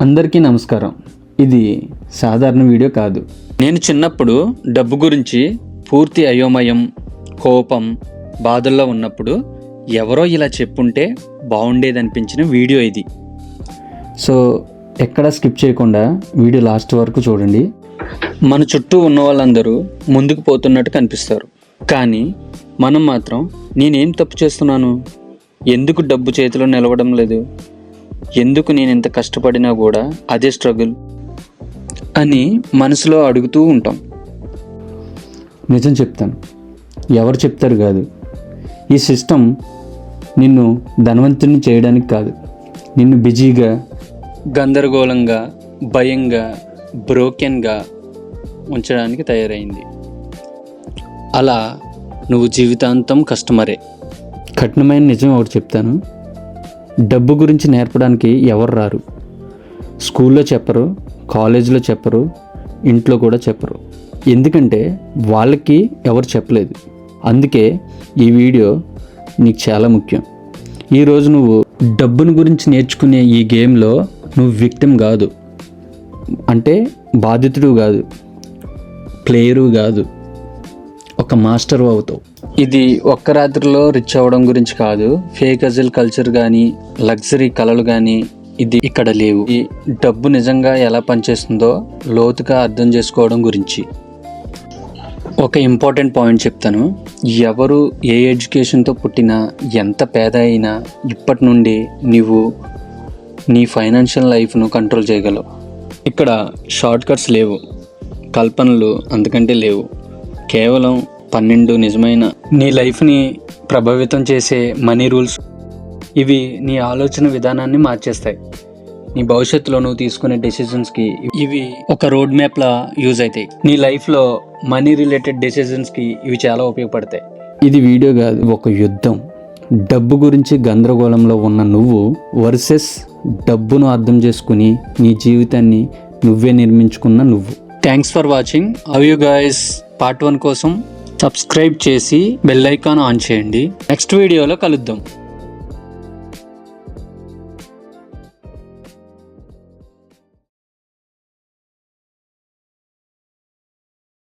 అందరికీ నమస్కారం. ఇది సాధారణ వీడియో కాదు. నేను చిన్నప్పుడు డబ్బు గురించి పూర్తి అయోమయం కోపం బాధల్లో ఉన్నప్పుడు ఎవరో ఇలా చెప్పుంటే బాగుండేది అనిపించిన వీడియో ఇది. సో ఎక్కడ స్కిప్ చేయకుండా వీడియో లాస్ట్ వరకు చూడండి. మన చుట్టూ ఉన్న వాళ్ళందరూ ముందుకు పోతున్నట్టు కనిపిస్తారు. కానీ మనం మాత్రం నేనేం తప్పు చేస్తున్నాను? ఎందుకు డబ్బు చేతిలో నిలవడం లేదు? ఎందుకు నేను ఇంత కష్టపడినా కూడా అదే స్ట్రగుల్ అని మనసులో అడుగుతూ ఉంటాం. నిజం చెప్తాను. ఎవరు చెప్తారు కాదు. ఈ సిస్టమ్ నిన్ను ధనవంతుని చేయడానికి కాదు. నిన్ను బిజీగా గందరగోళంగా భయంగా బ్రోకెన్గా ఉంచడానికి తయారైంది. అలా నువ్వు జీవితాంతం కస్టమరే. కఠినమైన నిజం ఒకటి చెప్తాను. డబ్బు గురించి నేర్పడానికి ఎవరు రారు? స్కూల్లో చెప్పరు కాలేజీలో చెప్పరు ఇంట్లో కూడా చెప్పరు. ఎందుకంటే వాళ్ళకి ఎవరు చెప్పలేదు. అందుకే ఈ వీడియో నీకు చాలా ముఖ్యం. ఈరోజు నువ్వు డబ్బును గురించి నేర్చుకునే ఈ గేమ్లో నువ్వు విక్టిమ్ కాదు. అంటే బాధితుడు కాదు. ప్లేయరు కాదు. ఒక మాస్టర్ అవుతావు. ఇది ఒక్క రాత్రిలో రిచ్ అవ్వడం గురించి కాదు. ఫేక్ అజిల్ కల్చర్ కానీ లగ్జరీ కళలు కానీ ఇది ఇక్కడ లేవు. ఈ డబ్బు నిజంగా ఎలా పనిచేస్తుందో లోతుగా అర్థం చేసుకోవడం గురించి. ఒక ఇంపార్టెంట్ పాయింట్ చెప్తాను. ఎవరు ఏ ఎడ్యుకేషన్తో పుట్టినా ఎంత పేద అయినా ఇప్పటి నుండి నీవు నీ ఫైనాన్షియల్ లైఫ్ను కంట్రోల్ చేయగలవు. ఇక్కడ షార్ట్ కట్స్ లేవు. కల్పనలు అంతకంటే లేవు. కేవలం పన్నెండు నిజమైన నీ లైఫ్ని ప్రభావితం చేసే మనీ రూల్స్. ఇవి నీ ఆలోచన విధానాన్ని మార్చేస్తాయి. నీ భవిష్యత్తులో నువ్వు తీసుకునే డెసిషన్స్కి ఇవి ఒక రోడ్ మ్యాప్లా యూజ్ అవుతాయి. నీ లైఫ్లో మనీ రిలేటెడ్ డెసిషన్స్కి ఇవి చాలా ఉపయోగపడతాయి. ఇది వీడియో కాదు ఒక యుద్ధం. డబ్బు గురించి గందరగోళంలో ఉన్న నువ్వు వర్సెస్ డబ్బును అర్థం చేసుకుని నీ జీవితాన్ని నువ్వే నిర్మించుకున్న నువ్వు. Thanks for watching have you guys part one కోసం సబ్స్క్రైబ్ చేసి బెల్ ఐకాన్ ఆన్ చేయండి. నెక్స్ట్ వీడియోలో కలుద్దాం.